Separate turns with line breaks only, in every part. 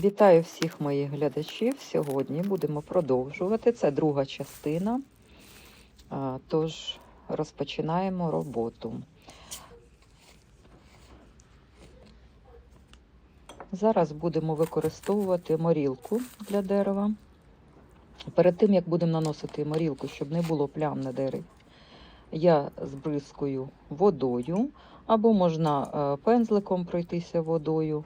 Вітаю всіх моїх глядачів. Сьогодні будемо продовжувати. Це друга частина. Тож розпочинаємо роботу. Зараз будемо використовувати морілку для дерева. Перед тим, як будемо наносити морілку, щоб не було плям на дереві, я збризкую водою, або можна е, пензликом пройтися водою.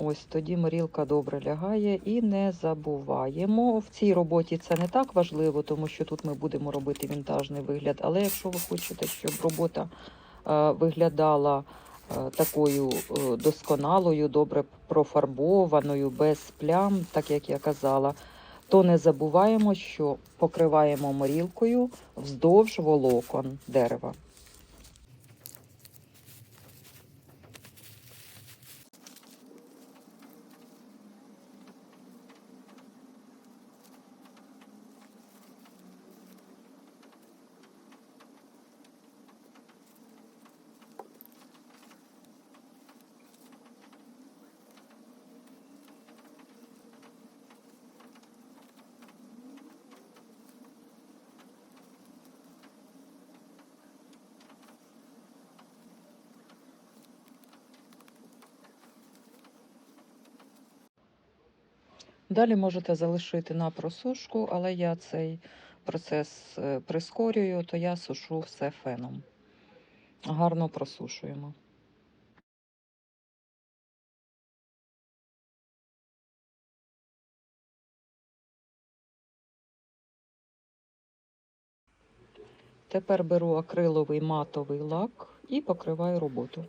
Ось тоді морілка добре лягає і не забуваємо. В цій роботі це не так важливо, тому що тут ми будемо робити вінтажний вигляд. Але якщо ви хочете, щоб робота е, виглядала е, такою е, досконалою, добре профарбованою, без плям, так як я казала, то не забуваємо, що покриваємо морілкою вздовж волокон дерева. Далі можете залишити на просушку, але я цей процес е, прискорюю, то я сушу все феном. Гарно просушуємо. Тепер беру акриловий матовий лак і покриваю роботу.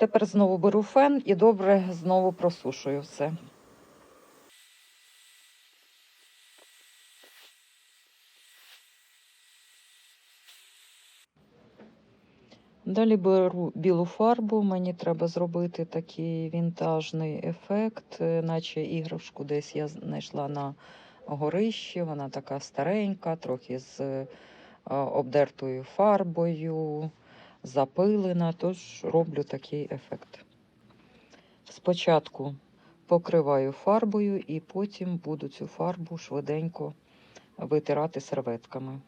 Тепер знову беру фен і добре знову просушую все. Далі беру білу фарбу. Мені треба зробити такий вінтажний ефект, е, наче іграшку десь я знайшла на горищі. Вона така старенька, трохи з е, обдертою фарбою, запилена, тож роблю такий ефект. Спочатку покриваю фарбою і потім буду цю фарбу швиденько витирати серветками.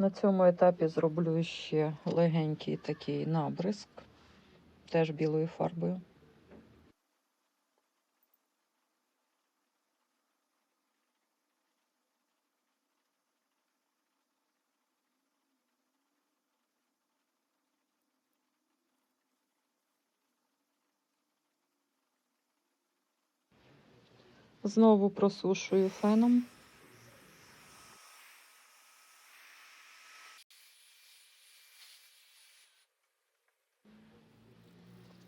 На цьому етапі зроблю ще легенький такий набризк, теж білою фарбою. Знову просушую феном.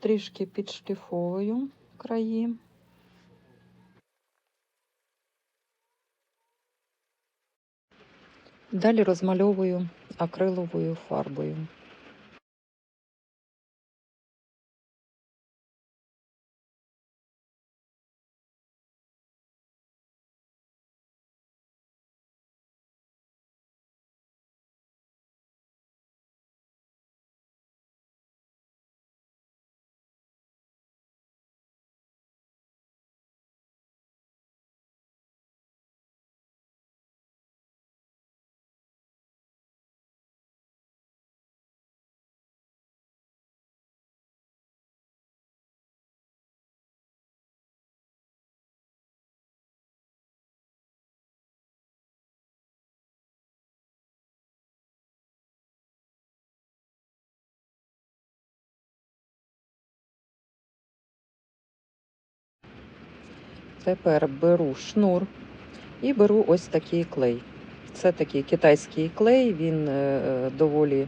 Трішки підшліфовую краї. Далі розмальовую акриловою фарбою. Тепер беру шнур і беру ось такий клей. Це такий китайський клей, він е, доволі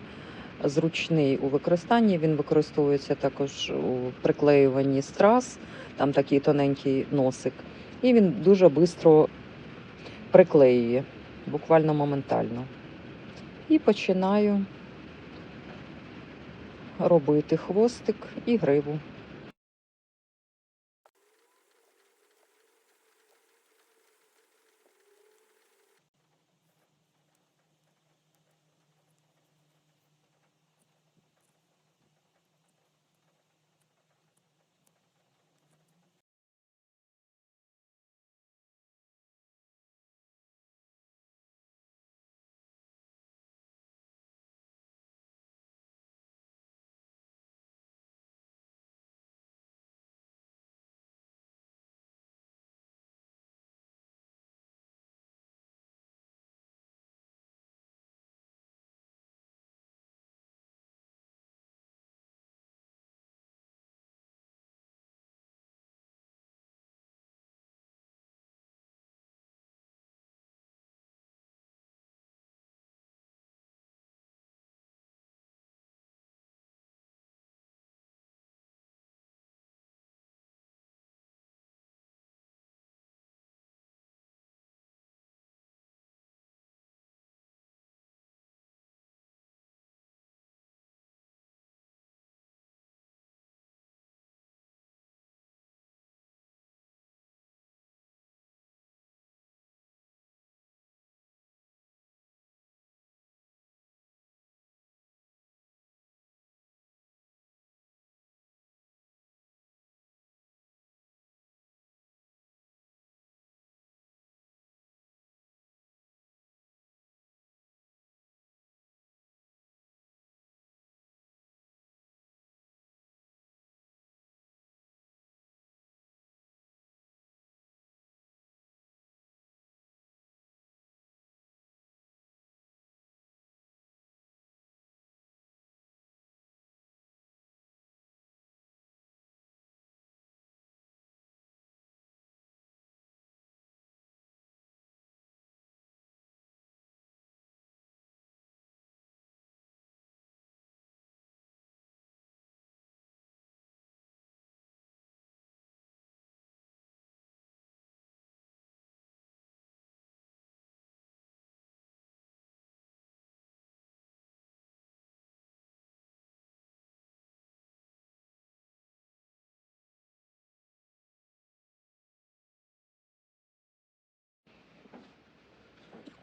зручний у використанні. Він використовується також у приклеюванні страз, там такий тоненький носик. І він дуже швидко приклеює, буквально моментально. І починаю робити хвостик і гриву.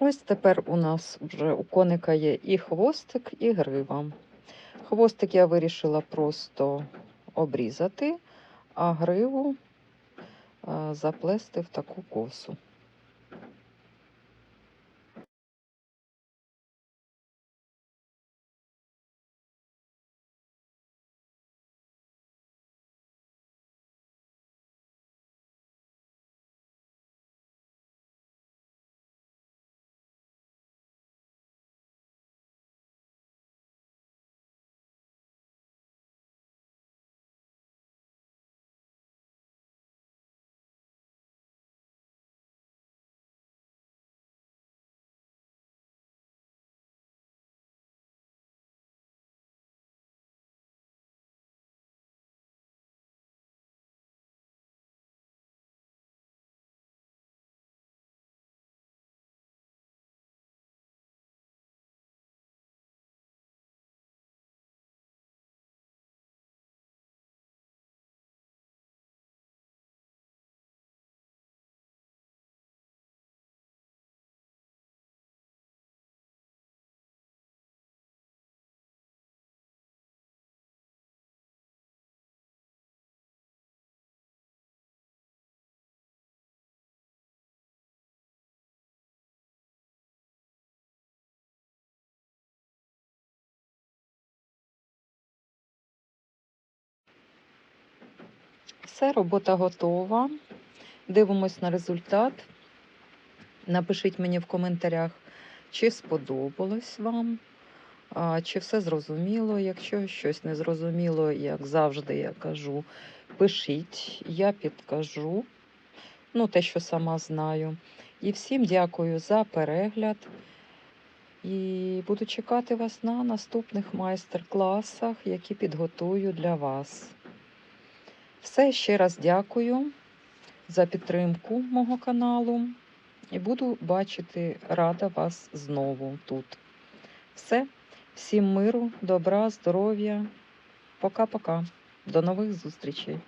Ось тепер у нас вже у коника є і хвостик, і грива. Хвостик я вирішила просто обрізати, а гриву заплести в таку косу. Все, робота готова. Дивимось на результат. Напишіть мені в коментарях, чи сподобалось вам, чи все зрозуміло. Якщо щось не зрозуміло, як завжди я кажу, пишіть, я підкажу. ну, те, що сама знаю. І всім дякую за перегляд. І буду чекати вас на наступних майстер-класах, які підготую для вас. Все ще раз дякую за підтримку мого каналу. І буду бачити рада вас знову тут. Все. Всім миру, добра, здоров'я. Пока-пока. До нових зустрічей.